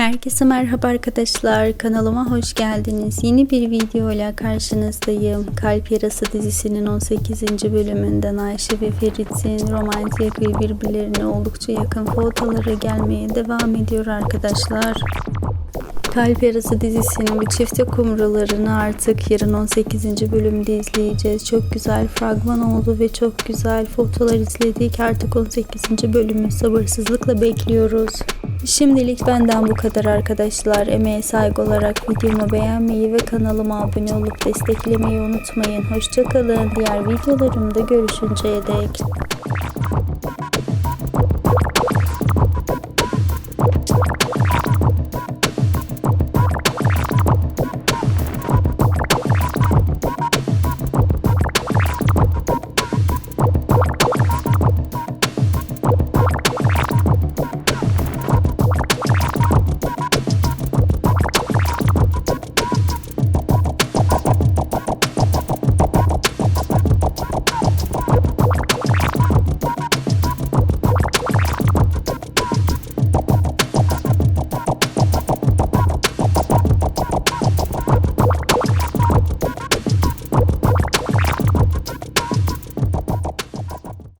Herkese merhaba arkadaşlar. Kanalıma hoş geldiniz. Yeni bir video ile karşınızdayım. Kalp Yarası dizisinin 18. bölümünden Ayşe ve Ferit'in romantik ve birbirlerine oldukça yakın fotoğrafları gelmeye devam ediyor arkadaşlar. Kalp Yarası dizisinin bu çifte kumrularını artık yarın 18. bölümde izleyeceğiz. Çok güzel fragman oldu ve çok güzel fotolar izledik. Artık 18. bölümü sabırsızlıkla bekliyoruz. Şimdilik benden bu kadar arkadaşlar. Emeğe saygı olarak videomu beğenmeyi ve kanalıma abone olup desteklemeyi unutmayın. Hoşçakalın. Diğer videolarımda görüşünceye dek.